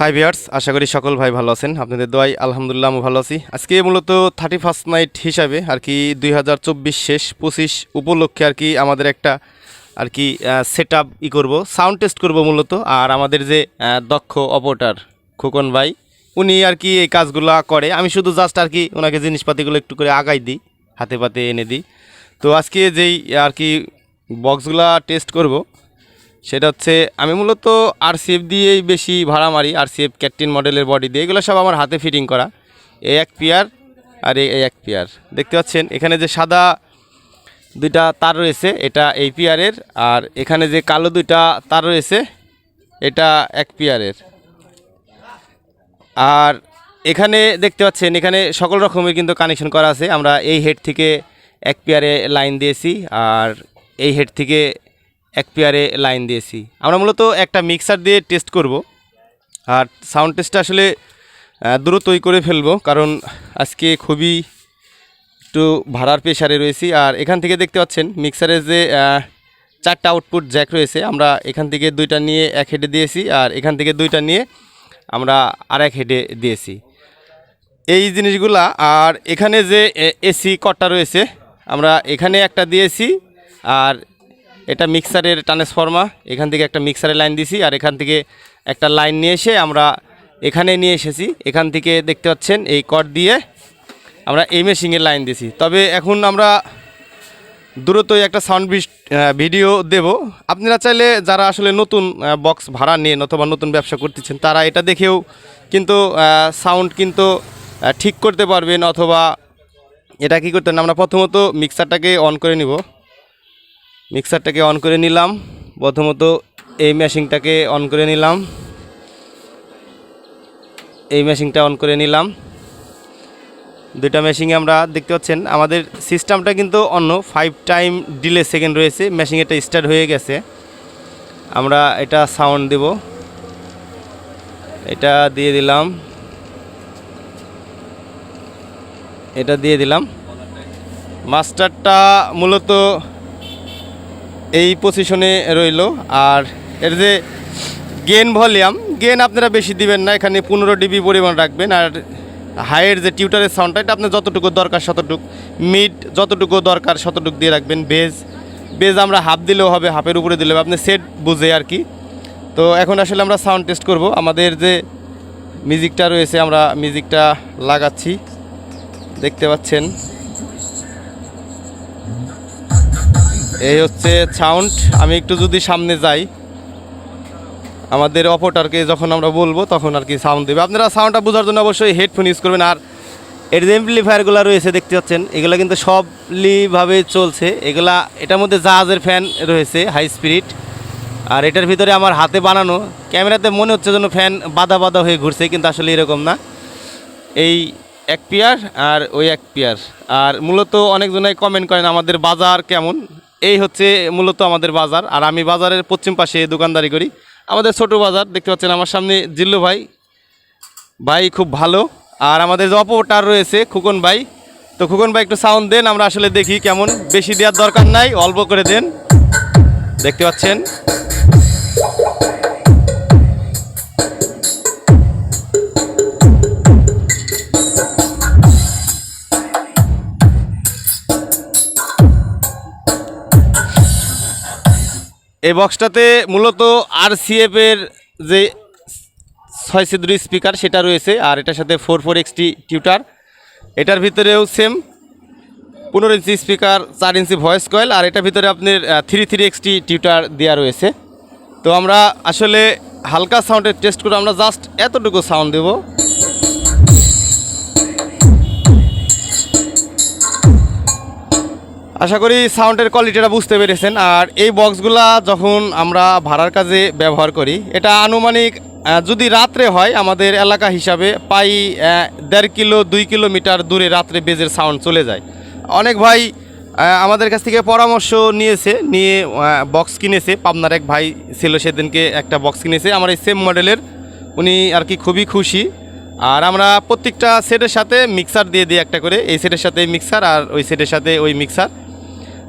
High viewers আশা করি সকল ভাই ভালো আছেন। আপনাদের দোয়াই আলহামদুলিল্লাহ আমি ভালো আছি। আজকে মূলত থার্টি ফার্স্ট নাইট হিসাবে আর কি দুই হাজার চব্বিশ শেষ পঁচিশ উপলক্ষে আর কি আমাদের একটা, আর কি সেট আপ ই করব সাউন্ড টেস্ট করব মূলত। আর আমাদের যে দক্ষ অপারেটর খোকন ভাই, উনি আর কি এই কাজগুলো করে। আমি শুধু জাস্ট আর কি ওনাকে জিনিসপাতিগুলো একটু করে আগাই দিই, হাতে পাতে এনে দিই। তো আজকে যেই আর কি বক্সগুলা টেস্ট করব সেটা হচ্ছে আমি মূলত আরসিএফ দিয়েই বেশি ভাড়া মারি আরসিএফ ক্যাটটিন মডেলের বডি দিয়ে। এগুলো সব আমার হাতে ফিটিং করা। এই এক পেয়ার আর এই এক পেয়ার। দেখতে পাচ্ছেন, এখানে যে সাদা দুইটা তার রয়েছে, এটা এই পেয়ারের। আর এখানে যে কালো দুইটা তার রয়েছে, এটা এক পেয়ারের। আর এখানে দেখতে পাচ্ছেন, এখানে সকল রকমের কিন্তু কানেকশন করা আছে। আমরা এই হেড থেকে এক পেয়ারে লাইন দিয়েছি, আর এই হেড থেকে এক পেয়ারে লাইন দিয়েছি। আমরা মূলত একটা মিক্সার দিয়ে টেস্ট করব। আর সাউন্ড টেস্টটা আসলে দ্রুতই করে ফেলব, কারণ আজকে খুবই একটু ভাড়ার প্রেশারে রয়েছি। আর এখান থেকে দেখতে পাচ্ছেন মিক্সারের যে চারটা আউটপুট জ্যাক রয়েছে, আমরা এখান থেকে দুইটা নিয়ে এক হেডে দিয়েছি, আর এখান থেকে দুইটা নিয়ে আমরা আর এক হেডে দিয়েছি। এই জিনিসগুলা, আর এখানে যে এসি কটটা রয়েছে, আমরা এখানে একটা দিয়েছি, আর এটা মিক্সারের ট্রান্সফর্মা এখান থেকে একটা মিক্সারের লাইন দিয়েছি আর এখান থেকে একটা লাইন নিয়ে এসে আমরা এখানে নিয়ে এসেছি। এখান থেকে দেখতে পাচ্ছেন এই কট দিয়ে আমরা এই মেশিংয়ের লাইন দিয়েছি তবে এখন আমরা দ্রুতই একটা সাউন্ড ভিডিও দেব। আপনারা চাইলে যারা আসলে নতুন বক্স ভাড়া নেন অথবা নতুন ব্যবসা করতেছেন, তারা এটা দেখেও কিন্তু সাউন্ড কিন্তু ঠিক করতে পারবেন অথবা এটা কি করতেন আমরা প্রথমত মিক্সারটাকে অন করে নিব। মিক্সারটাকে অন করে নিলাম। প্রথমত এই মেশিনটাকে অন করে নিলাম। এই মেশিনটা অন করে নিলাম। দুইটা মেশিনে আমরা দেখতে পাচ্ছেন, আমাদের সিস্টেমটা কিন্তু অন্য ফাইভ টাইম ডিলে সেকেন্ড রয়েছে মেশিন এটা স্টার্ট হয়ে গেছে। আমরা এটা সাউন্ড দেব। এটা দিয়ে দিলাম। এটা দিয়ে দিলাম। মাস্টারটা মূলত এই পজিশনে রইল। আর এর যে গেন ভলিউম গেন আপনারা বেশি দিবেন না, এখানে পনেরো ডিবি পরিমাণ রাখবেন। আর হাইয়ের যে টিউটারের সাউন্ডটা এটা আপনার যতটুকু দরকার শতটুক মিড যতটুকু দরকার শতটুক দিয়ে রাখবেন। বেজ বেজ আমরা হাফ দিলেও হবে হাফের উপরে দিলেও হবে। আপনি সেট বুঝে আর কি। তো এখন আসলে আমরা সাউন্ড টেস্ট করব। আমাদের যে মিউজিকটা রয়েছে, আমরা মিউজিকটা লাগাচ্ছি। দেখতে পাচ্ছেন। এই হচ্ছে সাউন্ড আমি একটু যদি সামনে যাই, আমাদের অপরটারকে যখন আমরা বলব, তখন আর কি সাউন্ড দেবে। আপনারা সাউন্ডটা বোঝার জন্য অবশ্যই হেডফোন ইউজ করবেন। আর এর যে এমপ্লিফায়ারগুলো রয়েছে, দেখতে পাচ্ছেন, এগুলো কিন্তু সবলিভাবে চলছে। এগুলা, এটার মধ্যে জাহাজের ফ্যান রয়েছে হাই স্পিরিট আর এটার ভিতরে আমার হাতে বানানো, ক্যামেরাতে মনে হচ্ছে যেন ফ্যান বাদা বাদা হয়ে ঘুরছে, কিন্তু আসলে এরকম না। এই এক পেয়ার আর ওই এক পেয়ার। আর মূলত অনেকজনাই কমেন্ট করেন, আমাদের বাজার কেমন? এই হচ্ছে মূলত আমাদের বাজার। আর আমি বাজারের পশ্চিম পাশে দোকানদারি করি। আমাদের ছোট বাজার, দেখতে পাচ্ছেন আমার সামনে জিল্লু ভাই। ভাই খুব ভালো। আর আমাদের যে অপটার রয়েছে, খুকন ভাই। তো খুকন ভাই, একটু সাউন্ড দেন, আমরা আসলে দেখি কেমন। বেশি দেওয়ার দরকার নাই, অল্প করে দেন। দেখতে পাচ্ছেন? এই বক্সটাতে মূলত আর এর যে ছয় সিদ্রি স্পিকার সেটা রয়েছে, আর এটার সাথে ফোর ফোর এক্সটি টিউটার এটার ভিতরেও সেম পনেরো ইঞ্চি স্পিকার চার ইঞ্চি ভয়েস কয়েল আর এটার ভিতরে আপনার থ্রি থ্রি এক্সটি টিউটার দেওয়া রয়েছে। তো আমরা আসলে হালকা সাউন্ডের টেস্ট করে আমরা জাস্ট এতটুকু সাউন্ড দেবো। আশা করি সাউন্ডের কোয়ালিটিটা বুঝতে পেরেছেন। আর এই বক্সগুলা যখন আমরা ভাড়ার কাজে ব্যবহার করি, এটা আনুমানিক যদি রাত্রে হয়, আমাদের এলাকা হিসাবে প্রায় দেড় কিলো, দুই কিলোমিটার দূরে রাত্রে বেজের সাউন্ড চলে যায়। অনেক ভাই আমাদের কাছ থেকে পরামর্শ নিয়েছে, নিয়ে বক্স কিনেছে। পাবনার এক ভাই ছিল সেদিনকে একটা বক্স কিনেছে। আমার এই সেম মডেলের উনি আর কি খুবই খুশি। আর আমরা প্রত্যেকটা সেটের সাথে মিক্সার দিয়ে দিই একটা করে। এই সেটের সাথে মিক্সার আর ওই সেটের সাথে ওই মিক্সার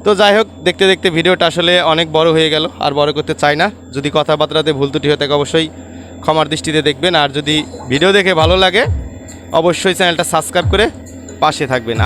তো যাই হোক, দেখতে দেখতে ভিডিওটা আসলে অনেক বড় হয়ে গেল, আর বড় করতে চাই না। যদি কথাবার্তাতে ভুল ত্রুটি হয়ে থাকে অবশ্যই ক্ষমার দৃষ্টিতে দেখবেন। আর যদি ভিডিও দেখে ভালো লাগে, অবশ্যই চ্যানেলটা সাবস্ক্রাইব করে পাশে থাকবেন।